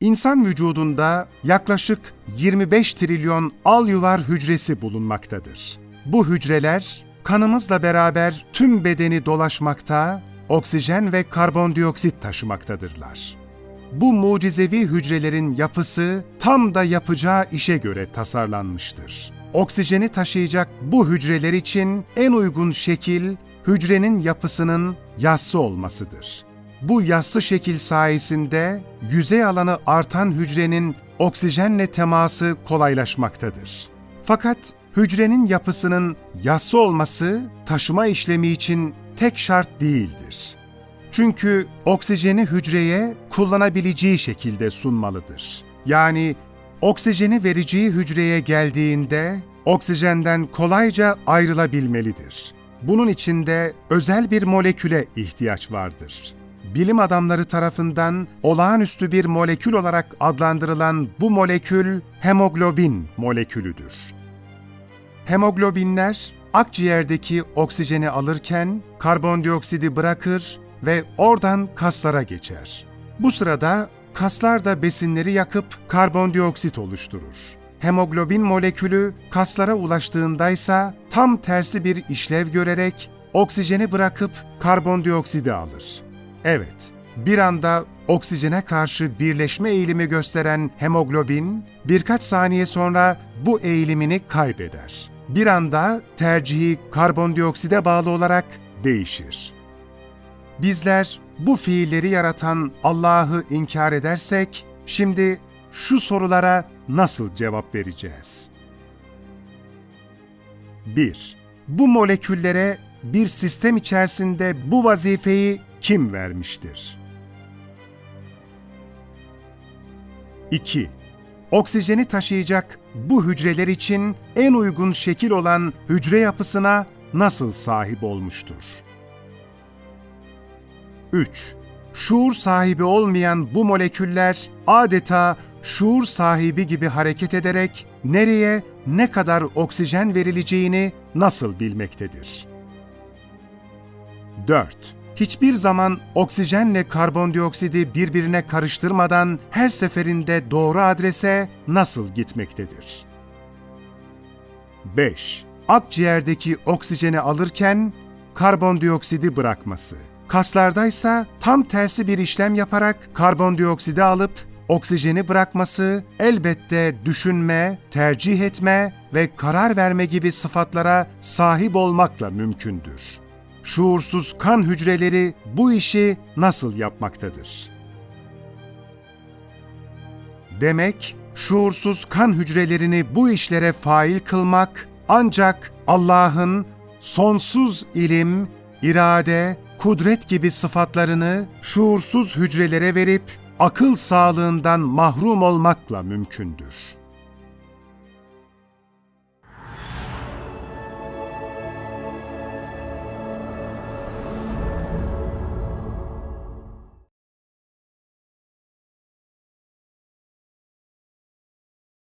İnsan vücudunda yaklaşık 25 trilyon al-yuvar hücresi bulunmaktadır. Bu hücreler kanımızla beraber tüm bedeni dolaşmakta, oksijen ve karbondioksit taşımaktadırlar. Bu mucizevi hücrelerin yapısı tam da yapacağı işe göre tasarlanmıştır. Oksijeni taşıyacak bu hücreler için en uygun şekil hücrenin yapısının yassı olmasıdır. Bu yassı şekil sayesinde yüzey alanı artan hücrenin oksijenle teması kolaylaşmaktadır. Fakat hücrenin yapısının yassı olması taşıma işlemi için tek şart değildir. Çünkü oksijeni hücreye kullanabileceği şekilde sunmalıdır. Yani oksijeni vereceği hücreye geldiğinde oksijenden kolayca ayrılabilmelidir. Bunun için de özel bir moleküle ihtiyaç vardır. Bilim adamları tarafından olağanüstü bir molekül olarak adlandırılan bu molekül hemoglobin molekülüdür. Hemoglobinler akciğerdeki oksijeni alırken karbondioksidi bırakır ve oradan kaslara geçer. Bu sırada kaslar da besinleri yakıp karbondioksit oluşturur. Hemoglobin molekülü kaslara ulaştığındaysa tam tersi bir işlev görerek oksijeni bırakıp karbondioksidi alır. Evet, bir anda oksijene karşı birleşme eğilimi gösteren hemoglobin birkaç saniye sonra bu eğilimini kaybeder. Bir anda tercihi karbondiokside bağlı olarak değişir. Bizler bu fiilleri yaratan Allah'ı inkar edersek, şimdi şu sorulara nasıl cevap vereceğiz? 1. Bu moleküllere bir sistem içerisinde bu vazifeyi kim vermiştir? 2. Oksijeni taşıyacak bu hücreler için en uygun şekil olan hücre yapısına nasıl sahip olmuştur? 3. Şuur sahibi olmayan bu moleküller adeta şuur sahibi gibi hareket ederek nereye ne kadar oksijen verileceğini nasıl bilmektedir? 4. Hiçbir zaman oksijenle karbondioksidi birbirine karıştırmadan her seferinde doğru adrese nasıl gitmektedir? 5. Akciğerdeki oksijeni alırken karbondioksidi bırakması. Kaslardaysa tam tersi bir işlem yaparak karbondioksidi alıp oksijeni bırakması elbette düşünme, tercih etme ve karar verme gibi sıfatlara sahip olmakla mümkündür. Şuursuz kan hücreleri bu işi nasıl yapmaktadır? Demek şuursuz kan hücrelerini bu işlere fail kılmak ancak Allah'ın sonsuz ilim, irade, kudret gibi sıfatlarını şuursuz hücrelere verip akıl sağlığından mahrum olmakla mümkündür.